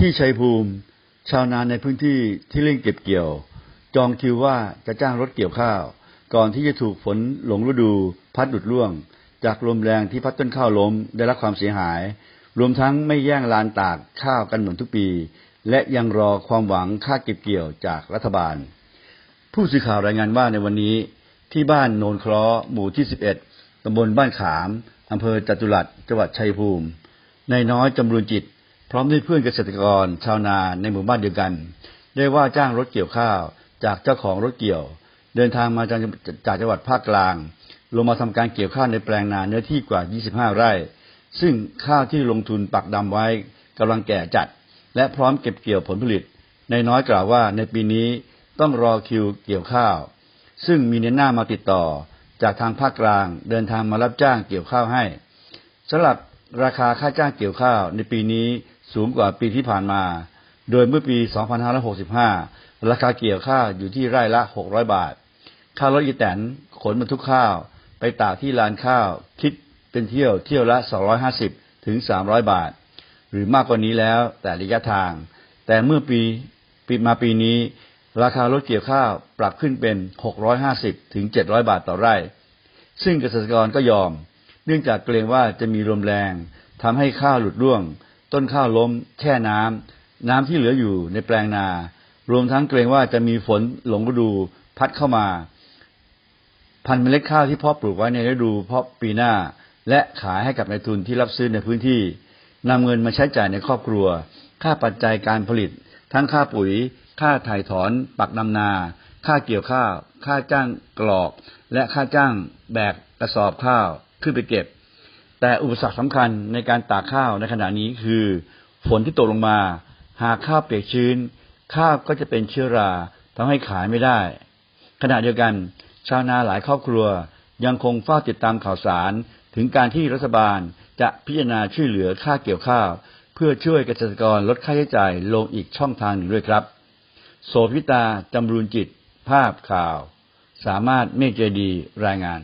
ที่ชัยภูมิ ชาวนาในพื้นที่ที่เร่งเก็บเกี่ยว จองคิวว่าจะจ้างรถเกี่ยวข้าว ก่อนที่จะถูกฝนหลงฤดู พัดดุดร่วง จากลมแรงที่พัดต้นข้าวล้มได้รับความเสียหาย รวมทั้งไม่แย่งลานตากข้าวกันเหมือนทุกปี และยังรอความหวังค่าเก็บเกี่ยวจากรัฐบาล ผู้สื่อข่าวรายงานว่าในวันนี้ ที่บ้านโนนคราะห์หมู่ที่ 11ตำบลบ้านขามอำเภอจตุรัสจังหวัดชัยภูมินายน้อยจำรูนจิต พร้อมด้วยเพื่อนเกษตรกร ชาวนาในหมู่บ้านเดียวกัน ได้ว่าจ้างรถเกี่ยวข้าว จากเจ้าของรถเกี่ยว เดินทางมาจากจากจังหวัดภาคกลาง ลงมาทำการเกี่ยวข้าวในแปลงนาเนื้อที่กว่า 25 ไร่ ซึ่งข้าวที่ลงทุนปักดำไว้กำลังแก่จัด และพร้อมเก็บเกี่ยวผลผลิต ในน้อยกล่าวว่าในปีนี้ต้องรอคิวเกี่ยวข้าว ซึ่งมีในหน้ามาติดต่อ จากทางภาคกลาง เดินทางมารับจ้างเกี่ยวข้าวให้สำหรับราคาค่าจ้างเกี่ยวข้าวในปีนี้ สูงกว่าปีที่ผ่านมา โดยเมื่อปี 2565 ราคาเกี่ยวข้าวอยู่ที่ไร่ละ 600 บาท ค่ารถอีแตนขนบรรทุกข้าว ไปตากที่ลานข้าว คิดเป็นเที่ยวเที่ยวละ 250 ถึง 300 บาท หรือมากกว่านี้แล้วแต่ระยะทาง แต่เมื่อปีปีมาปีนี้ ราคารถเกี่ยวข้าวปรับขึ้นเป็น 650 ถึง 700 บาทต่อไร่ ซึ่งเกษตรกรก็ยอม เนื่องจากเกรงว่าจะมีลมแรงทำให้ข้าวหลุดร่วง ต้นข้าวล้ม แช่น้ำน้ำที่เหลืออยู่ในแปลงนา รวมทั้งเกรงว่าจะมีฝนหลงฤดูพัดเข้ามา พันเมล็ดข้าวที่พาะปลูกไว้ในฤดูเพาะปีหน้า และขายให้กับนายทุนที่รับซื้อในพื้นที่นำเงินมาใช้จ่ายในครอบครัว ค่าปัจจัยการผลิต ทั้งค่าปุ๋ย ค่าถ่ายถอน ปักนำนา ค่าเกี่ยวข้าว ค่าจ้างกรอก และค่าจ้างแบกกระสอบข้าวขึ้นไปเก็บ แต่อุปสรรคสำคัญในการตากข้าวในขณะนี้คือ ฝนที่ตกลงมา หากข้าวเปียกชื้น ข้าวก็จะเป็นเชื้อราทำให้ขายไม่ได้ ขณะเดียวกัน ชาวนาหลายครอบครัวยังคงเฝ้าติดตามข่าวสาร ถึงการที่รัฐบาลจะพิจารณาช่วยเหลือค่าเกี่ยวข้าว เพื่อช่วยเกษตรกรลดค่าใช้จ่ายลงอีกช่องทางหนึ่งด้วยครับ โสภิตาจำรูนจิต ภาพข่าว สามารถเมฆเจดีรายงาน